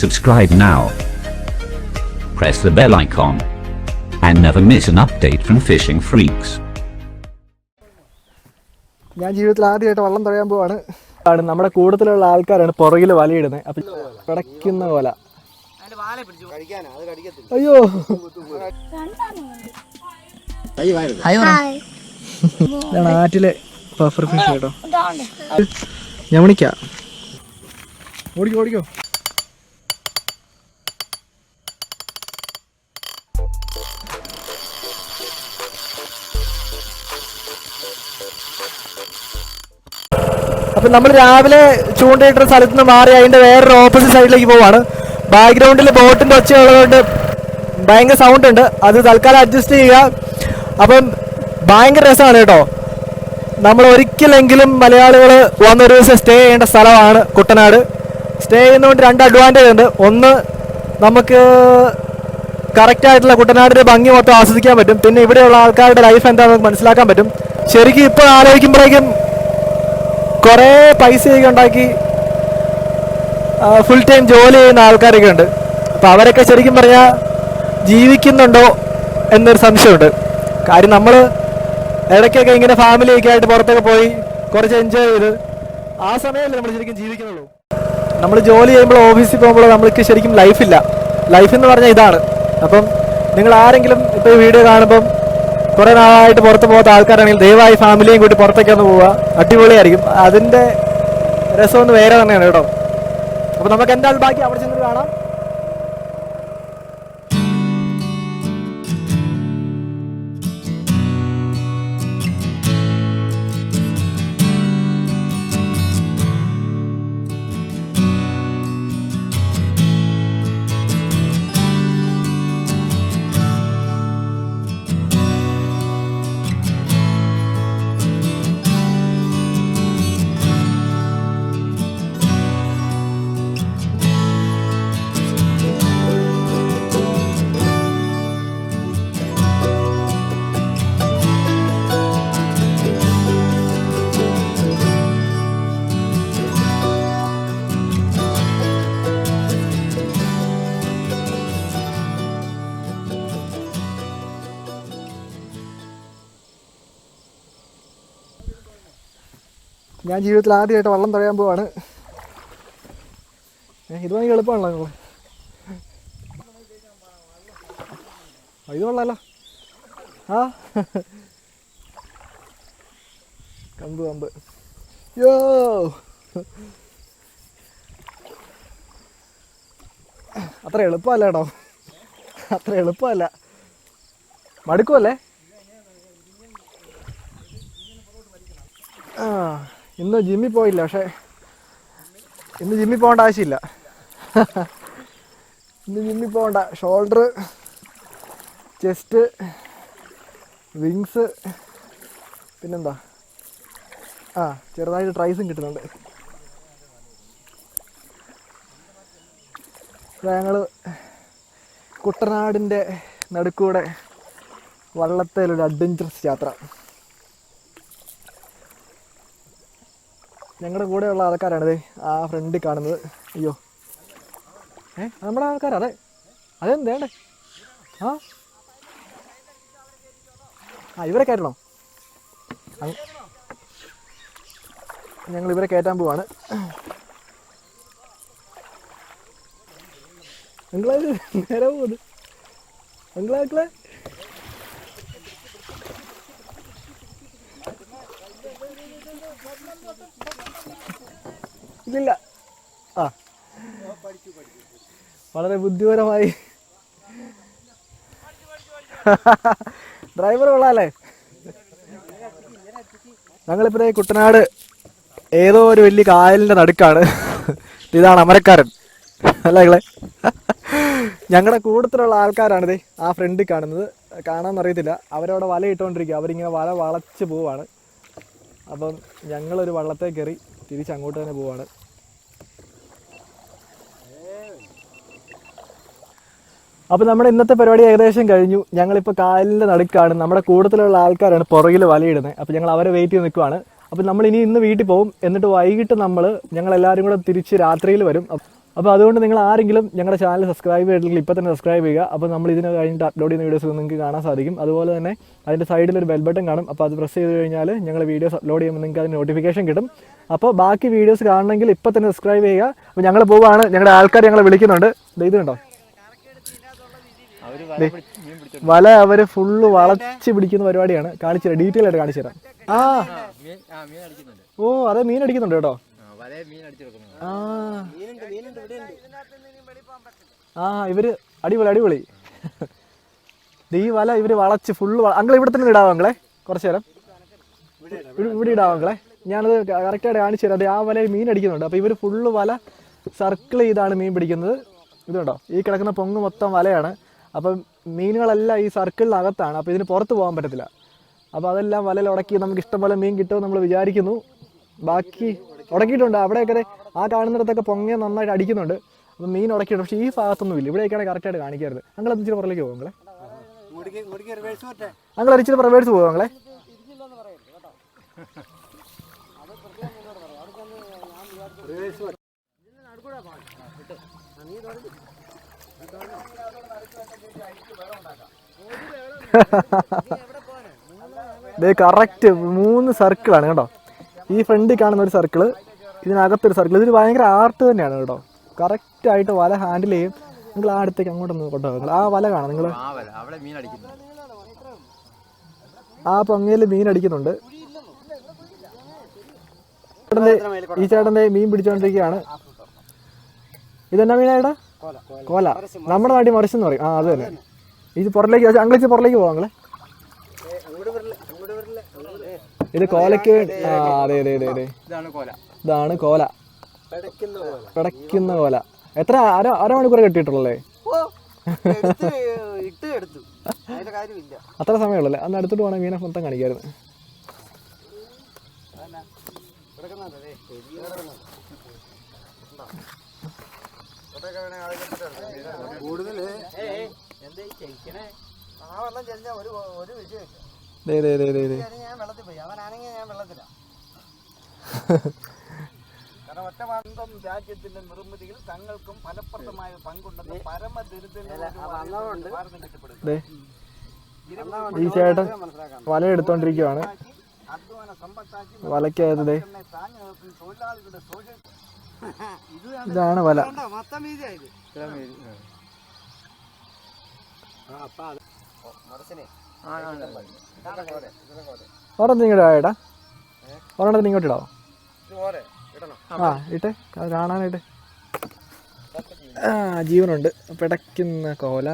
Subscribe now. Press the bell icon. And never miss an update from Fishing Freaks. ഞാൻ ജീവിതത്തിൽ ആദ്യമായിട്ട് വള്ളം തുഴയാൻ പോവാണ്. ആണ് നമ്മുടെ കൂടുതലുള്ള ആൾക്കാരാണ് പുറകിൽ വലയിടുന്നത് അപ്പൊ പിടയ്ക്കുന്ന പോലെ. അയ്യോ. ഇതാണ് ആറ്റിലെ പഫർ ഫിഷ് കേട്ടോ. ഞമണിക്ക ഓടിക്കോ ഓടിക്കോ. അപ്പൊ നമ്മൾ രാവിലെ ചൂണ്ടയിട്ട സ്ഥലത്ത് നിന്ന് മാറി അതിന്റെ വേറൊരു ഓപ്പോസിറ്റ് സൈഡിലേക്ക് പോവാണ്. ബാക്ക്ഗ്രൗണ്ടിൽ ബോട്ടിന്റെ ഒച്ച ഉള്ളതുകൊണ്ട് ഭയങ്കര സൗണ്ട് ഉണ്ട്. അത് തൽക്കാലം അഡ്ജസ്റ്റ് ചെയ്യുക. അപ്പം ഭയങ്കര രസമാണ് കേട്ടോ. നമ്മൾ ഒരിക്കലെങ്കിലും മലയാളികൾ വന്നൊരു ദിവസം സ്റ്റേ ചെയ്യേണ്ട സ്ഥലമാണ് കുട്ടനാട്. സ്റ്റേ ചെയ്യുന്നതുകൊണ്ട് രണ്ട് അഡ്വാന്റേജ് ഉണ്ട്. ഒന്ന് നമുക്ക് കറക്റ്റ് ആയിട്ടുള്ള കുട്ടനാടിന്റെ ഭംഗി മൊത്തം ആസ്വദിക്കാൻ പറ്റും. പിന്നെ ഇവിടെയുള്ള ആൾക്കാരുടെ ലൈഫ് എന്താണെന്ന് മനസ്സിലാക്കാൻ പറ്റും. ശരിക്കും ഇപ്പോൾ ആലോചിക്കുമ്പോഴേക്കും കുറേ പൈസയൊക്കെ ഉണ്ടാക്കി ഫുൾ ടൈം ജോലി ചെയ്യുന്ന ആൾക്കാരൊക്കെ ഉണ്ട്. അപ്പോൾ അവരൊക്കെ ശരിക്കും പറഞ്ഞാൽ ജീവിക്കുന്നുണ്ടോ എന്നൊരു സംശയമുണ്ട്. കാര്യം നമ്മൾ ഇടയ്ക്കൊക്കെ ഇങ്ങനെ ഫാമിലിയൊക്കെ ആയിട്ട് പുറത്തൊക്കെ പോയി കുറച്ച് എൻജോയ് ചെയ്ത് ആ സമയമല്ലേ നമ്മൾ ശരിക്കും ജീവിക്കുന്നുള്ളൂ. നമ്മൾ ജോലി ചെയ്യുമ്പോൾ ഓഫീസിൽ പോകുമ്പോൾ നമ്മൾക്ക് ശരിക്കും ലൈഫില്ല ലൈഫ് എന്ന് പറഞ്ഞാൽ ഇതാണ്. അപ്പം നിങ്ങൾ ആരെങ്കിലും ഇപ്പോൾ ഈ വീഡിയോ കാണുമ്പം കുറേ നാളായിട്ട് പുറത്ത് പോകാത്ത ആൾക്കാരാണെങ്കിൽ ദയവായി ഫാമിലിയും കൂട്ടി പുറത്തേക്ക് ഒന്ന് പോവുക. അടിപൊളിയായിരിക്കും. അതിന്റെ രസമൊന്ന് വേറെ തന്നെയാണ് കേട്ടോ. അപ്പോൾ നമുക്ക് എന്തായാലും ബാക്കി അവിടെ ചെന്നിട്ട് കാണാം. ഞാൻ ജീവിതത്തിൽ ആദ്യമായിട്ട് വള്ളം തുഴയാൻ പോവാണ്. ഇത് ഭയങ്കര എളുപ്പമാണല്ലോ നിങ്ങൾ ഇത് കൊള്ളാലോ ആ. കമ്പ് കമ്പ്. യോ. അത്ര എളുപ്പമല്ല കേട്ടോ. അത്ര എളുപ്പമല്ല. മടുക്കുമല്ലേ ആ. ഇന്ന് ജിമ്മിൽ പോയില്ല പക്ഷെ ഇന്ന് ജിമ്മിൽ പോകേണ്ട ആവശ്യമില്ല. ഇന്ന് ജിമ്മിൽ പോകണ്ട. ഷോൾഡർ ചെസ്റ്റ് വിങ്സ് പിന്നെന്താ? ആ ചെറുതായിട്ട് ട്രൈസും കിട്ടുന്നുണ്ട്. ഞങ്ങൾ കുട്ടനാടിന്റെ നടുക്കൂടെ വള്ളത്തേലൊരു അഡ്വഞ്ചറസ് യാത്ര. ഞങ്ങളുടെ കൂടെയുള്ള ആൾക്കാരാണിത് ആ ഫ്രണ്ടിൽ കാണുന്നത്. അയ്യോ. ഏ നമ്മുടെ ആൾക്കാരാ അതെ. അതെന്തേണ്ടേ ആ. ആ ഇവരെ കയറ്റണോ ഞങ്ങൾ ഇവരെ കയറ്റാൻ പോവാണ്. നിങ്ങളത് നേരെ പോകുന്നത് നിങ്ങളെ. ഇല്ലില്ല. ആ. വളരെ ബുദ്ധിപരമായി. ഡ്രൈവർ കൊള്ളാല്ലേ? ഞങ്ങളിപ്പോഴേ കുട്ടനാട് ഏതോ ഒരു വലിയ കായലിന്റെ നടുക്കാണ്. ഇതാണ് അമരക്കാരൻ. അല്ല ഇങ്ങളെ? ഞങ്ങളുടെ കൂട്ടത്തിലുള്ള ആൾക്കാരാണിത് ആ ഫ്രണ്ടിൽ കാണുന്നത്. കാണാൻ അറിയത്തില്ല. അവരവിടെ വല ഇട്ടുകൊണ്ടിരിക്കുക അവരിങ്ങനെ വല വളച്ച് പോവാണ്. അപ്പം ഞങ്ങളൊരു വള്ളത്തെ കയറി തിരിച്ച് അങ്ങോട്ട് തന്നെ പോവാണ്. അപ്പോൾ നമ്മുടെ ഇന്നത്തെ പരിപാടി ഏകദേശം കഴിഞ്ഞു. ഞങ്ങളിപ്പോൾ കായലിന്റെ നടുക്കാണ്. നമ്മുടെ കൂട്ടത്തിലുള്ള ആൾക്കാരാണ് പുറകിൽ വലയിടുന്നത് അപ്പോൾ ഞങ്ങൾ അവരെ വെയിറ്റ് ചെയ്ത് നിൽക്കുവാണ്. അപ്പോൾ നമ്മൾ ഇനി ഇന്ന് വീട്ടിൽ പോകും എന്നിട്ട് വൈകിട്ട് നമ്മൾ ഞങ്ങൾ എല്ലാവരും കൂടെ തിരിച്ച് രാത്രിയിൽ വരും. അപ്പോൾ അതുകൊണ്ട് നിങ്ങൾ ആരെങ്കിലും ഞങ്ങളുടെ ചാനൽ സബ്സ്ക്രൈബ് ചെയ്തിട്ടില്ലെങ്കിൽ ഇപ്പോൾ തന്നെ സബ്സ്ക്രൈബ് ചെയ്യുക. അപ്പോൾ നമ്മൾ ഇതിന് കഴിഞ്ഞിട്ട് അപ്ലോഡ് ചെയ്യുന്ന വീഡിയോസ് നിങ്ങൾക്ക് കാണാൻ സാധിക്കും. അതുപോലെ തന്നെ അതിന്റെ സൈഡിൽ ഒരു ബെൽ ബട്ടൺ കാണും. അപ്പോൾ അത് പ്രസ് ചെയ്ത് കഴിഞ്ഞാൽ ഞങ്ങൾ വീഡിയോസ് അപ്ലോഡ് ചെയ്യുമ്പോൾ നിങ്ങൾക്ക് അതിന് നോട്ടിഫിക്കേഷൻ കിട്ടും. അപ്പോൾ ബാക്കി വീഡിയോസ് കാണണമെങ്കിൽ ഇപ്പോൾ തന്നെ സബ്സ്ക്രൈബ് ചെയ്യുക. അപ്പോൾ ഞങ്ങൾ പോവുകയാണ്. ഞങ്ങളുടെ ആൾക്കാർ ഞങ്ങളെ വിളിക്കുന്നുണ്ട്. ഇത് കണ്ടോ? വല അവർ ഫുള്ള് വളച്ച് പിടിക്കുന്ന പരിപാടിയാണ്. കാണിച്ചു തരാം. ഡീറ്റെയിൽ ആയിട്ട് കാണിച്ചു തരാം. ആ. ഓ അതെ മീൻ അടിക്കുന്നുണ്ട് കേട്ടോ. ആ. ആ ഇവർ അടിപൊളി അടിപൊളി. ദേ ഈ വല ഇവർ വളച്ച് ഫുള്ള് അങ്കിൾ ഇവിടെ തന്നെ ഇടാവോ അങ്ങളെ കുറച്ചു നേരം. ഇവിടെ- ഇവിടെ ഇടാവോ അങ്ങളെ ഞാനത് കറക്റ്റായിട്ട് കാണിച്ചു തരാം. ദേ ആ വലയിൽ മീൻ അടിക്കുന്നുണ്ട്. അപ്പോൾ ഇവർ ഫുള്ള് വല സർക്കിൾ ചെയ്താണ് മീൻ പിടിക്കുന്നത്. ഇതുണ്ടോ ഈ കിടക്കുന്ന പൊങ്ങ് മൊത്തം വലയാണ്. അപ്പം മീനുകളെല്ലാം ഈ സർക്കിളിനകത്താണ് അപ്പോൾ ഇതിന് പുറത്ത് പോകാൻ പറ്റത്തില്ല. അപ്പോൾ അതെല്ലാം വലയിൽ ഉടക്കി നമുക്ക് ഇഷ്ടംപോലെ മീൻ കിട്ടുമെന്ന് നമ്മൾ വിചാരിക്കുന്നു. ബാക്കി ഉടക്കിയിട്ടുണ്ട്. അവിടെയൊക്കെ ആ കാണുന്നിടത്തൊക്കെ പൊങ്ങ നന്നായിട്ട് അടിക്കുന്നുണ്ട്. അപ്പം മീൻ ഉടക്കിയിട്ടുണ്ട്. പക്ഷേ ഈ ഭാഗത്തൊന്നും ഇല്ല ഇവിടെയൊക്കെയാണ് കറക്റ്റായിട്ട് കാണിക്കരുത് ഞങ്ങൾ ഇച്ചിരി പുറത്തേക്ക് പോകും നിങ്ങളെ ഞങ്ങൾ ഇച്ചിരി പ്രവേഴ്സ് പോകും നിങ്ങളെ ദേ കറക്റ്റ് മൂന്ന് സർക്കിളാണ് കേട്ടോ. ഈ ഫ്രണ്ടിൽ കാണുന്ന ഒരു സർക്കിൾ ഇതിനകത്തൊരു സർക്കിൾ ഇതൊരു ഭയങ്കര ആർട്ട് തന്നെയാണ് കേട്ടോ. കറക്റ്റ് ആയിട്ട് വല ഹാൻഡിൽ ചെയ്യും. നിങ്ങൾ ആ അടുത്തേക്ക് അങ്ങോട്ടൊന്ന് കൊണ്ടുപോകും. ആ വല കാണാം. നിങ്ങൾ അവിടെ മീൻ അടിക്കുന്നു ആ പൊങ്ങയിൽ മീൻ അടിക്കുന്നുണ്ട്. ഈ ചേട്ടന്റെ മീൻ പിടിച്ചുകൊണ്ടിരിക്കുകയാണ് ഇതെന്നാ മീനായിട്ടാ കോല നമ്മുടെ നാട്ടിൽ മറിച്ചെന്ന് പറയും. ആ അത് തന്നെ. ഇത് പുറത്തേക്ക് അങ്ങനെ പുറത്തേക്ക് പോവാം അങ്ങളെ ഇത് കോലയ്ക്ക് അതെ അതെ അതെ അതെ ഇതാണ് കോല. ഇതാണ് കോല. പിടയ്ക്കുന്ന കോല. എത്ര അര അരമണിക്കൂർ കെട്ടിയിട്ടുള്ളല്ലേ? ഇട്ട് എടുത്തു. അതിന്റെ കാര്യമില്ല. അത്ര സമയമുള്ളല്ലേ? അന്ന് അടുത്തിട്ട് പോകണം മീനെ മൊത്തം കാണിക്കായിരുന്നു. കൂടുതൽ? ആ വെള്ളം ചെല്ലാൻ ഒരു ഒരു വിഷയമില്ല ഞാൻ വെള്ളത്തിൽ പോയി. അവനാണെങ്കിൽ ഞാൻ കാരണം ഒറ്റ രാജ്യത്തിന്റെ നിർമ്മിതിയിൽ തങ്ങൾക്കും ഫലപ്രദമായ പങ്കുണ്ടെന്ന് ഈ ചേട്ടൻ വല എടുത്തോണ്ടിരിക്കുവാണ് അധ്വാന ഇതാണ് വല. മൊത്തം വീതിയായത് ഒരെണ്ണം ഇങ്ങോട്ട് ഇടാ ഒരെണ്ണത്തിന് ഇങ്ങോട്ട് ഇടാവോ? ആ ഇട്ടെ. അത് കാണാനായിട്ട്. ആ ജീവനുണ്ട്. പിടയ്ക്കുന്ന കോല.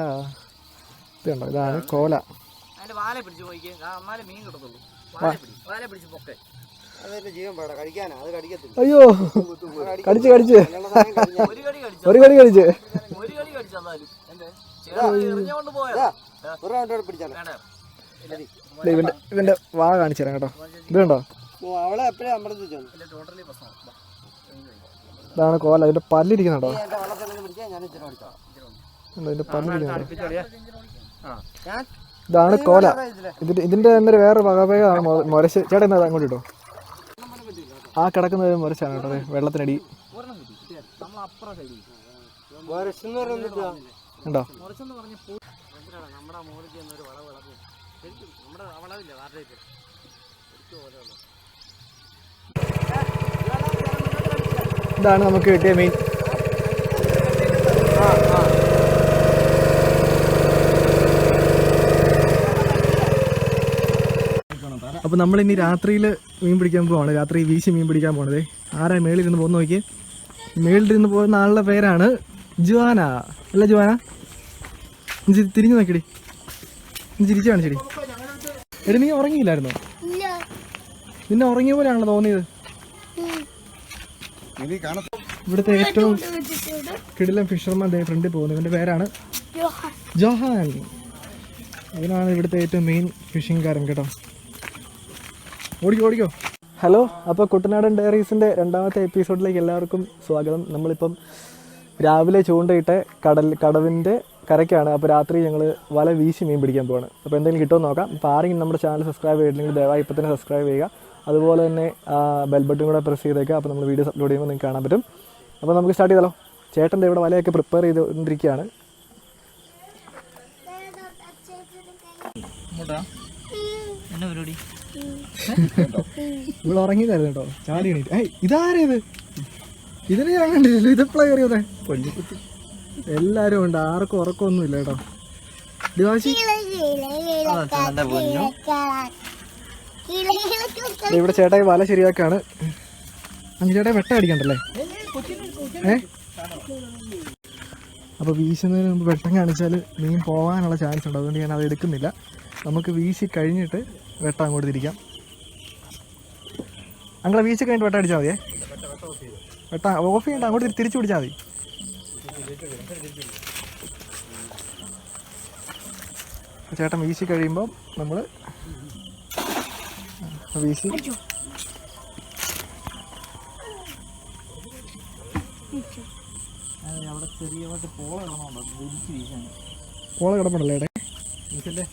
ഇതുണ്ടോ കണ്ടോ? ഇതാണ് കോല. അതിന്റെ വാല പിടിച്ച് പോയിക്കേ. എന്നാലേ മീൻ കിട്ടത്തുള്ളൂ. വാല പിടി വാല പിടിച്ച് പൊക്കെ. അതിന്റെ ജീവൻ പേട. കഴിക്കാനാ? അത് കടിക്കത്തില്ല. അയ്യോ. കടിച്ച് കടിച്ച്. ഒരു കടി കടിച്ചു? ഒരു കടി കടിച്ച്. ഇവന്റെ ഇവന്റെ വാ കാണിച്ചു തരാം കേട്ടോ. ഇത് കണ്ടോ? അവളെ എപ്പോഴും അമർത്തിച്ചു ഇതിന്റെ ടോട്ടലി പ്രശ്നം ഇതാണ് കോല. ഇതിന്റെ പല്ലിരിക്കുന്നുണ്ടോ? ഇതിന്റെ പല്ലിരിക്കുന്നുണ്ടോ? ഇതാണ് കോല. ഇതിന്റെ ഇതിന്റെ തന്നെ വേറെ വകഭേദമാണ് മുരശ്. ചേട്ടൻ എന്നാ അങ്ങോട്ട് ഇട്ടോ. ആ കിടക്കുന്നത് മുരശാണ് കേട്ടോ. വെള്ളത്തിനടി. നമ്മൾ അപ്പുറം സൈഡിൽ വരച്ചെന്ന് പറയുന്നത് ഉണ്ടോ? പറഞ്ഞ നമ്മുടെ മുകളിൽ വാർഡേറ്റ് ശരിക്കും നമ്മുടെ ഇതാണ് നമുക്ക് കിട്ടിയ മീൻ അപ്പോൾ നമ്മളിനി രാത്രിയിൽ മീൻ പിടിക്കാൻ പോവാണ്. രാത്രി വീശി മീൻ പിടിക്കാൻ പോണത്. ആരാ മേളിൽ ഇരുന്ന് പോകുന്ന നോക്കി മേളിൽ ഇരുന്ന് പോകുന്ന ആളുടെ പേരാണ് ജുവാന. അല്ല ജുവാന? തിരിഞ്ഞു നോക്കിടി ഇഞ്ചി ശരി. എടി നീ ഉറങ്ങിയില്ലായിരുന്നോ? നിന്നെ ഉറങ്ങിയ പോലെയാണല്ലോ തോന്നിയത്. ഇവിടുത്തെ ഏറ്റവും കിടിലം ഫിഷർമാൻ ദേ ഫ്രണ്ടിൽ പോകുന്നു. ഇവന്റെ പേരാണ് ജോഹാൻ. ഇവനാണ് ഇവിടുത്തെ ഏറ്റവും മെയിൻ ഫിഷിംഗ് കാരൻ കേട്ടോ. ഓടിക്കോ ഓടിക്കോ. ഹലോ അപ്പോൾ കുട്ടനാടൻ ഡയറീസിന്റെ രണ്ടാമത്തെ എപ്പിസോഡിലേക്ക് എല്ലാവർക്കും സ്വാഗതം. നമ്മളിപ്പം രാവിലെ ചൂണ്ടയിട്ട് കടൽ കടവിന്റെ കരയ്ക്കാണ് അപ്പോൾ രാത്രി ഞങ്ങൾ വല വീശി മീൻ പിടിക്കാൻ പോവാണ്. അപ്പോൾ എന്തെങ്കിലും കിട്ടുമെന്ന് നോക്കാം. അപ്പോൾ ആരെങ്കിലും നമ്മുടെ ചാനൽ സബ്സ്ക്രൈബ് ചെയ്തില്ലെങ്കിൽ ദയവായി ഇപ്പോൾ തന്നെ സബ്സ്ക്രൈബ് ചെയ്യുക. അതുപോലെ തന്നെ ബെൽ ബട്ടൺ കൂടെ പ്രസ് ചെയ്തേക്കുക. അപ്പോൾ നമ്മൾ വീഡിയോസ് അപ്ലോഡ് ചെയ്യുമ്പോൾ നിങ്ങൾക്ക് കാണാൻ പറ്റും. അപ്പോൾ നമുക്ക് സ്റ്റാർട്ട് ചെയ്താലോ? ചേട്ടന്റെ ഇവിടെ വലയൊക്കെ പ്രിപ്പയർ ചെയ്തുകൊണ്ടിരിക്കുകയാണ്. ഇവിടെ ഉറങ്ങിയതായിരുന്നു കേട്ടോ. ചാടി ഇതാരേത്? ഇതിന് ഞാൻ കണ്ടില്ലല്ലോ. ഇതെപ്പോഴാണ് കയറിയതേ? പൊല്ലിക്കുത്തി എല്ലാരും ഉണ്ട്. ആർക്കും ഉറക്കമൊന്നുമില്ല കേട്ടോ. ദിവാശി ഇവിടെ ചേട്ടായി വല ശരിയാക്കാണ്. അഞ്ചു ചേട്ടായി വെട്ട അടിക്കണ്ടല്ലേ? ഏ? അപ്പോൾ വീശുന്നതിന് മുമ്പ് വെട്ടം കാണിച്ചാൽ മീൻ പോവാനുള്ള ചാൻസ് ഉണ്ട്. അതുകൊണ്ട് ഞാൻ അത് എടുക്കുന്നില്ല. നമുക്ക് വീശി കഴിഞ്ഞിട്ട് വെട്ടം അങ്ങോട്ട് തിരിക്കാം. അങ്ങനെ വീശി കഴിഞ്ഞിട്ട് വെട്ടം അടിച്ചാൽ മതിയേ? വെട്ട ഓഫ് ചെയ്യണ്ട അങ്ങോട്ട് തിരി- തിരിച്ചു പിടിച്ചാൽ മതി. ചേട്ടൻ വീശി കഴിയുമ്പം നമ്മൾ വീശി. അവിടെ പോള ഇടണോ വിരിച്ച് വീശാൻ പോള കിടപ്പുണ്ടല്ലേ വീശല്ലേ?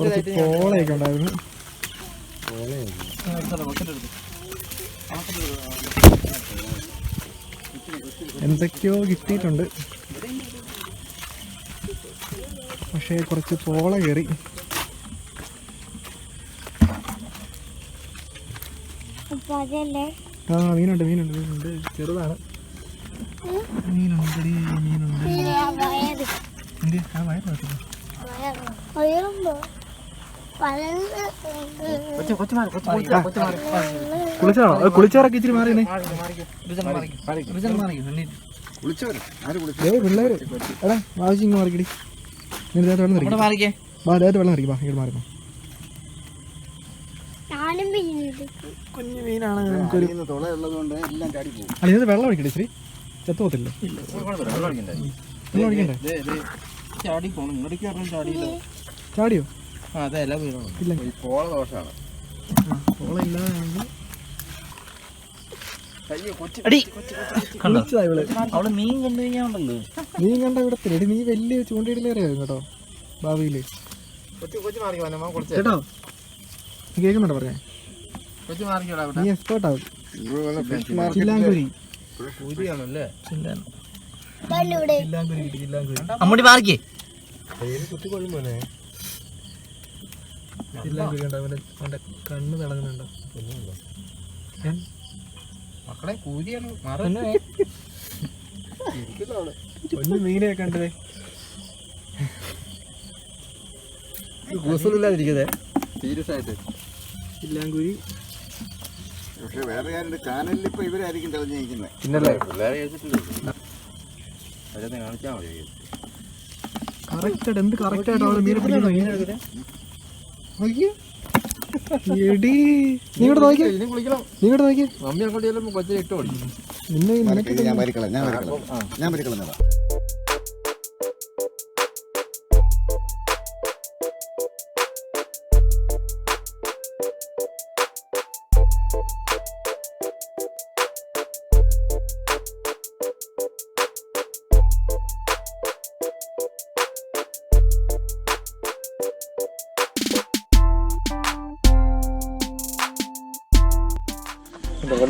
കുറച്ച് പോളയൊക്കെ ഉണ്ടായിരുന്നു. എന്തൊക്കെയോ കിട്ടിയിട്ടുണ്ട്. പക്ഷേ കുറച്ച് പോള കയറി. ആ മീനുണ്ട് മീനുണ്ട് മീനുണ്ട്. ചെറുതാണ്. മീനുണ്ടടി മീനുണ്ട്. കുളിച്ചാണോ? കുളിച്ചാറൊക്കെ ഇച്ചിരി മാറിയേ പിള്ളേര്. എടാ ആവശ്യം ഇങ്ങ് മാറിക്കടി. നീ ദേഹത്ത് വെള്ളം നിറയ്ക്കും. വെള്ളം നിറയ്ക്കും ഇങ്ങോട്ട് മാറിക്കോ കുഞ്ഞു മീനാണ് നമുക്കൊരു ഇന്ന് എല്ലാം ചാടി പോകും. അല്ല ഇത് വെള്ളം ഒഴിക്കട്ടെ ശ്രീ. ഒഴിക്കണ്ടേ. ചാടി പോണം. ഇങ്ങോട്ടേക്ക് പറഞ്ഞു ചാടിയില്ല. ചാടിയോ? ആ അതെ എല്ലാം വീണോ ഇല്ല. ഈ പോള ദോഷമാണ് ഓള ഇല്ലാതാണെങ്കിൽ അടി. കുളിച്ചതാ ഇവൾ. അവൾ മീൻ കണ്ടു കഴിഞ്ഞാണ്ടല്ലോ നീ കണ്ട ഇവിടെ എടി നീ വലിയ ചൂണ്ടയിടലേറിയായിരുന്നു കേട്ടോ ഭാവിയിൽ. കേട്ടോ? നീ കേൾക്കുന്നുണ്ടോ പറഞ്ഞേ? കൊച്ചു മാറിക്കോടാ നീ എക്സ്പേർട്ട് ആവും ചില്ലാങ്കുരി പൂരിയാണല്ലേ ഇവിടെ ചില്ലാങ്കുരി കിട്ടി ചില്ലാങ്കുരി അമ്മൂടി മാറിക്കേ കണ്ണ് തിളങ്ങുന്നുണ്ടോ? മക്കളെ ഒന്ന് മീനെ കണ്ടതേ. കൂസലില്ലാതിരിക്കതേ സീരിയസ് ആയിട്ട് ചില്ലാങ്കുരി പക്ഷെ വേറെ കാര്യം ചാനലിൽ ഇപ്പൊ ഇവരായിരിക്കും തെളിഞ്ഞിരിക്കുന്നത് പിന്നല്ലേ? പിള്ളേരെ കഴിച്ചിട്ടില്ല അതൊന്ന് കാണിച്ചാൽ മതി. കറക്റ്റ് എന്ത് കറക്റ്റ് ആയിട്ട് അവൾ മീനെ പിടിക്കുന്ന അയ്യോ എടി. നീ ഇവിടെ കുളിക്കണം. നീ ഇവിടെ നോക്കിയേ. മമ്മി അങ്ങോട്ട് ചെല്ലുമ്പോൾ കൊച്ചിനെ ഇട്ട് ഓടി. നിന്നെ ഞാൻ ഞാൻ മരിക്കളാം ഞാൻ മരിക്കളാം ഞാൻ മരിക്കളന്നതാ ദേ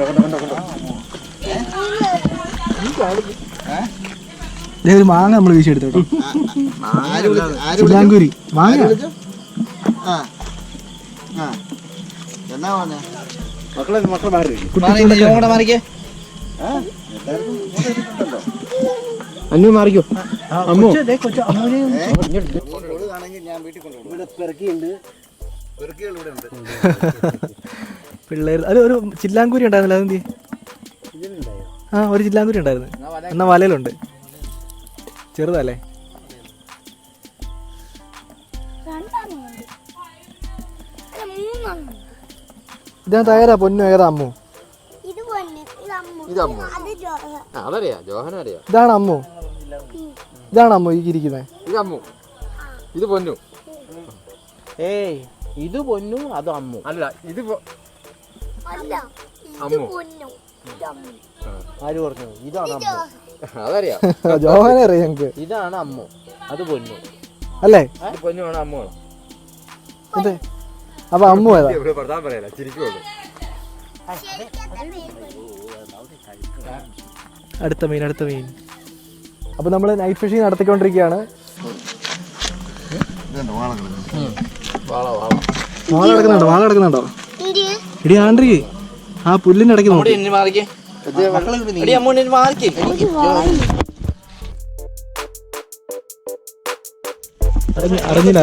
മക്കളെ മാങ്ങ നമ്മൾ ആ എല്ലാവർക്കും ഇങ്ങോട്ട് ഇട്ടിട്ടുണ്ടല്ലോ അന്നു മാറിക്കോ. അമ്മോ. ഞാൻ വീട്ടിൽ കൊണ്ടുപോകും ഇവിടെ പെറുക്കിയുണ്ട് പെറുക്കികൾ ഇവിടെ ഉണ്ട്. പിള്ളേർ അത് ഒരു ചില്ലാങ്കൂരി ഉണ്ടായിരുന്നില്ല അതെന്തി ആ ഒരു ചില്ലാങ്കൂരി ഉണ്ടായിരുന്നു. എന്നാ വലയിലുണ്ട്. ചെറുതല്ലേ? ഇതാ തയ്യാറാ പൊന്നു ഏതാ അമ്മു? ഇത് അതറിയാ ജോഹന അറിയാം. ഇതാണ് അമ്മു. ഇതാണ് അമ്മു ഈ ഇരിക്കുന്നത് ഇത് അമ്മു ഇത് പൊന്നു. ഏയ് ഇത് പൊന്നു അത് അമ്മു? അല്ല ഇത് അമ്മു. ആര് പറഞ്ഞു? ഇതാണ് ഇത് അമ്മു. അതറിയാം. ജോഹനെ അറിയാം ഞങ്ങക്ക്. ഇതാണ് അമ്മു. അത് പൊന്നു. അല്ലേ? പൊന്നു വേണം അമ്മു വേണം അതെ. അപ്പൊ അമ്മു ഏതാ? ഇവിടെ പ്രധാനം പറയല ചിരിക്കുള്ളൂ അടുത്ത മീൻ അടുത്ത മീൻ. അപ്പൊ നമ്മൾ നൈറ്റ് ഫിഷിംഗ് നടത്തിക്കൊണ്ടിരിക്കുകയാണ്. വാള വാള വാള വാള കിടക്കുന്നുണ്ടോ? വാള കിടക്കുന്നുണ്ടോ ഇടി ആണ്ടി ആ പുല്ലിന്റെ ഇടയ്ക്ക് നോക്കി. അറിഞ്ഞില്ല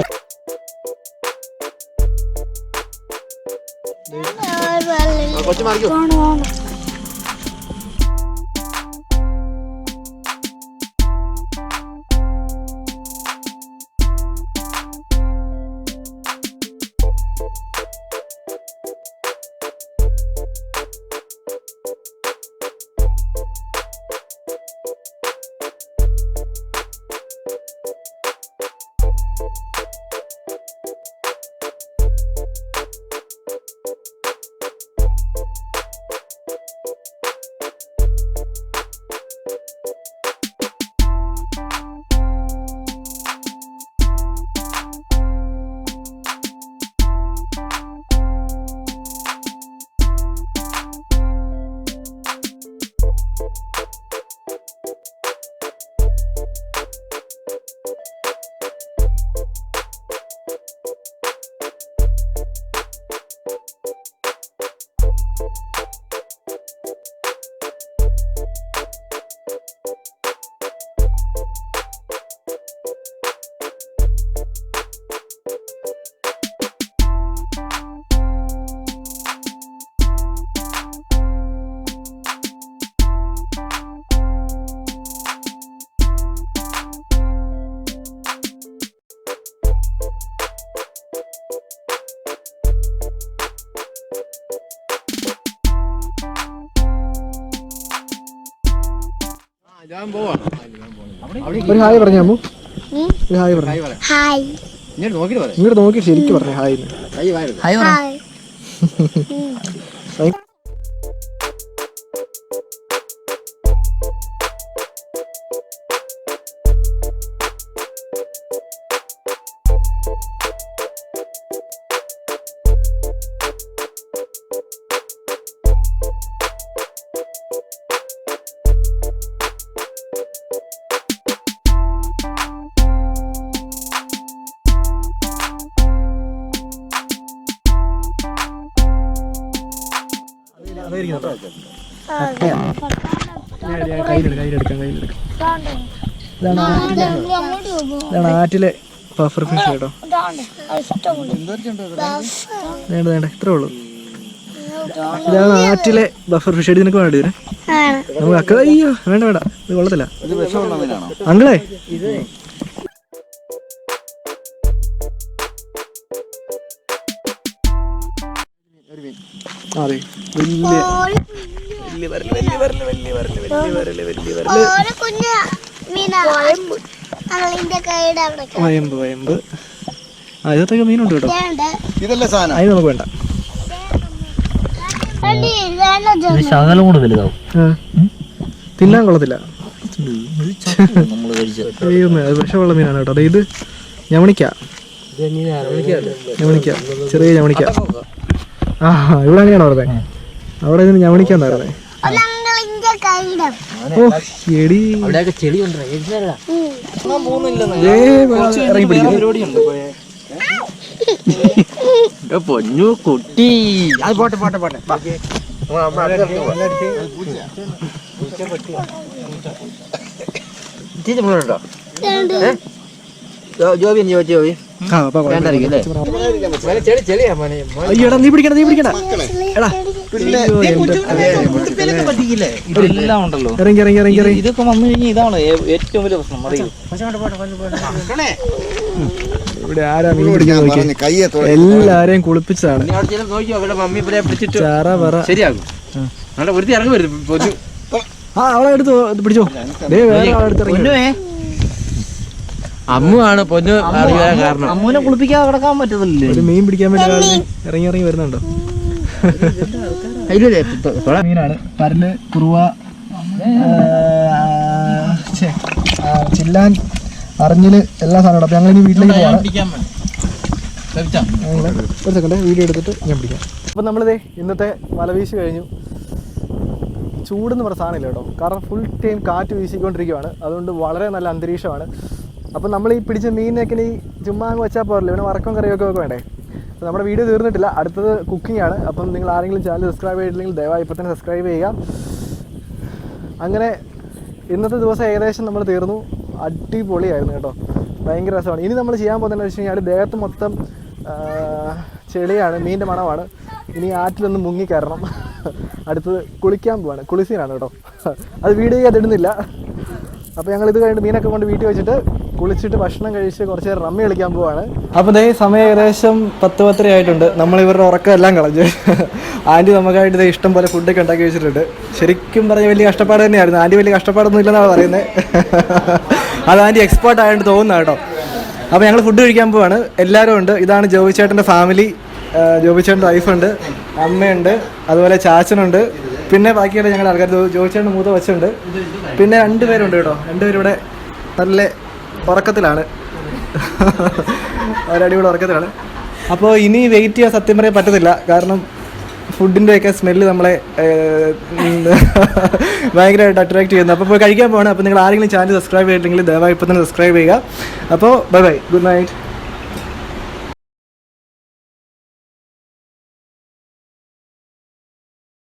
കൊച്ചു മാറിക്കോ. ഒരു ഹായ് പറഞ്ഞു അമ്മു. ഒരു ഹായ് പറഞ്ഞു. ഹായ് ഇങ്ങോട്ട് നോക്കി ശരിക്കും പറഞ്ഞു ഹായ് ഹായ്. ഹായ്. കയ്യിലെടുക്കാം ഇതാണ് ആറ്റിലെ പഫർ ഫിഷ് കേട്ടോ. വേണ്ട വേണ്ട ഇത്രേ ഉള്ളൂ. ഇതാണ് ആറ്റിലെ ബഫർ ഫിഷ് അടി നിനക്ക് വേണ്ടി വരും. നമുക്ക് അക്ക അയ്യോ വേണ്ട വേണ്ട. ഇത് കൊള്ളത്തില്ല. ഇത് വലിയ വയമ്പ് വയമ്പ് മീനുണ്ട് കേട്ടോ. ഇതല്ലേ സാധനം. നമുക്ക് വേണ്ട. ശകലം കൂടെ വലുതാവും. തിന്നാൻ കൊള്ളത്തില്ല. വിഷമുള്ള മീനാണ് കേട്ടോ. അതായത് ഇത് ഞമണിക്ക. ഞമണിക്ക. ചെറിയ ഞമണിക്ക. ആ ഇവിടെ അങ്ങനെയാണോ പറഞ്ഞത് അവിടെ ഇതിന് ഞമണിക്കാന്ന് പറഞ്ഞത് എടി. അവിടെയൊക്കെ ചെളി ഉണ്ടോ? പൊന്നു കുട്ടി. അത് പോട്ടെ പോട്ടെ പോട്ടെ. കേട്ടോ ജോബി ചോദിച്ചു ജോബി? നീ പിടിക്കണ നീ പിടിക്കണ എടാ. ഇതെല്ലാം ഉണ്ടല്ലോ. ഇറങ്ങി ഇറങ്ങി ഇറങ്ങി ഇറങ്ങി. ഇതൊക്കെ വന്നു കഴിഞ്ഞാൽ ഇതാണ് ഏറ്റവും വലിയ പ്രശ്നം അറിയോ ഇവിടെ ആരാ മീൻ പിടിക്കാൻ നോക്കി പറഞ്ഞു കയ്യെ തൊ- എല്ലാരെയും കുളിപ്പിച്ചതാണ് നീ അവിടെ നോക്കിയോ അവരുടെ മമ്മി ഇവരെ പിടിച്ചിട്ട്? ചാറ പറ. ശരിയാകും. ആ. അവളെ എടുത്തു പിടിച്ചോ. ദേ വേറെ ഇറങ്ങി. അമ്മു ആണ് പൊന്നു അറിയാൻ കാരണം. അമ്മുവിനെ കുളിപ്പിക്കാൻ കിടക്കാൻ പറ്റത്തില്ലേ? ഒരു മീൻ പിടിക്കാൻ വേണ്ടി ഇറങ്ങി ഇറങ്ങി വരുന്നുണ്ടോ? മീനാണ്. പരൽ കുറുവ ആ, ഛെ, ആ, ചില്ലാൻ അറിഞ്ഞിൽ എല്ലാ സാധനവും അപ്പോൾ ഞങ്ങൾ ഇനി വീട്ടിലേക്ക് പോവാണ് പിടിക്കാൻ വേണം. ലഭിച്ചാ? ഒരു സെക്കൻഡ് വീഡിയോ എടുത്തിട്ട് ഞാൻ പിടിക്കാം. അപ്പം നമ്മളിതേ ഇന്നത്തെ വലവീശ് കഴിഞ്ഞു. ചൂടെന്ന് പറഞ്ഞ സാധനമില്ല കേട്ടോ. കാരണം ഫുൾ ടൈം കാറ്റ് വീശിക്കൊണ്ടിരിക്കുകയാണ് അതുകൊണ്ട് വളരെ നല്ല അന്തരീക്ഷമാണ്. അപ്പം നമ്മൾ ഈ പിടിച്ച മീനിനൊക്കെ ഇനി ചുമ്മാ അങ്ങ് വെച്ചാൽ പോരല്ലോ? ഇവിടെ വറക്കം കറിയൊക്കെ ഒക്കെ വേണ്ടേ? അപ്പോൾ നമ്മുടെ വീഡിയോ തീർന്നിട്ടില്ല. അടുത്തത് കുക്കിംഗ് ആണ്. അപ്പം നിങ്ങൾ ആരെങ്കിലും ചാനൽ സബ്സ്ക്രൈബ് ചെയ്തിട്ടില്ലെങ്കിൽ ദയവായി ഇപ്പം തന്നെ സബ്സ്ക്രൈബ് ചെയ്യുക. അങ്ങനെ ഇന്നത്തെ ദിവസം ഏകദേശം നമ്മൾ തീർന്നു. അടിപൊളിയായിരുന്നു കേട്ടോ. ഭയങ്കര രസമാണ്. ഇനി നമ്മൾ ചെയ്യാൻ പോകുന്നതെന്ന് വെച്ച് കഴിഞ്ഞാൽ ദേഹത്ത് മൊത്തം ചെളിയാണ് മീനിന്റെ മണമാണ്. ഇനി ആറ്റിലൊന്ന് മുങ്ങിക്കയറണം അടുത്തത് കുളിക്കാൻ പോവാണ്. കുളിസീനാണ് കേട്ടോ. അത് വീഡിയോ ചെയ്യാതിടുന്നില്ല അപ്പോൾ ഞങ്ങൾ ഇത് കഴിഞ്ഞിട്ട് മീനൊക്കെ കൊണ്ട് വീട്ടിൽ വെച്ചിട്ട് കുളിച്ചിട്ട് ഭക്ഷണം കഴിച്ച് കുറച്ച് നേരം റമ്മി കളിക്കാൻ പോവാണ്. അപ്പോൾ ദേ സമയം ഏകദേശം പത്ത് പത്തര ആയിട്ടുണ്ട്. നമ്മൾ ഇവരുടെ ഉറക്കം എല്ലാം കളഞ്ഞു. ആന്റി നമുക്കായിട്ട് ദേ ഇഷ്ടം പോലെ ഫുഡൊക്കെ ഉണ്ടാക്കി വെച്ചിട്ടുണ്ട്. ശരിക്കും പറഞ്ഞ വലിയ കഷ്ടപ്പാട് തന്നെയായിരുന്നു. ആന്റി വലിയ കഷ്ടപ്പാടൊന്നും ഇല്ലെന്നാണ് പറയുന്നത് അത് ആന്റി എക്സ്പേർട്ട് ആയതുകൊണ്ട് തോന്നുന്ന കേട്ടോ. അപ്പോൾ ഞങ്ങൾ ഫുഡ് കഴിക്കാൻ പോവാണ്. എല്ലാവരും ഉണ്ട്. ഇതാണ് ജോബി ചേട്ടന്റെ ഫാമിലി ജോബി ചേട്ടന്റെ വൈഫുണ്ട് അമ്മയുണ്ട്. അതുപോലെ ചാച്ചനുണ്ട്. പിന്നെ ബാക്കിയുള്ള ഞങ്ങളുടെ ആൾക്കാർ ജോബി ചേട്ടന്റെ മൂത്ത വച്ചുണ്ട് പിന്നെ രണ്ടുപേരുണ്ട് കേട്ടോ. രണ്ടുപേരും ഇവിടെ നല്ല ഉറക്കത്തിലാണ്. അവരടിപൊളി ഉറക്കത്തിലാണ്. അപ്പോൾ ഇനി വെയിറ്റ് ചെയ്യാൻ സത്യം പറയാൻ പറ്റത്തില്ല. കാരണം ഫുഡിന്റെ ഒക്കെ സ്മെല്ല് നമ്മളെ ഭയങ്കരമായിട്ട് അട്രാക്ട് ചെയ്യുന്നു. അപ്പോൾ പോയി കഴിക്കാൻ പോകണം അപ്പോൾ നിങ്ങൾ ആരെങ്കിലും ചാനൽ സബ്സ്ക്രൈബ് ചെയ്തിട്ടുണ്ടെങ്കിൽ ദയവായി ഇപ്പോൾ തന്നെ സബ്സ്ക്രൈബ് ചെയ്യുക. അപ്പോൾ ബൈ ബൈ ഗുഡ് നൈറ്റ്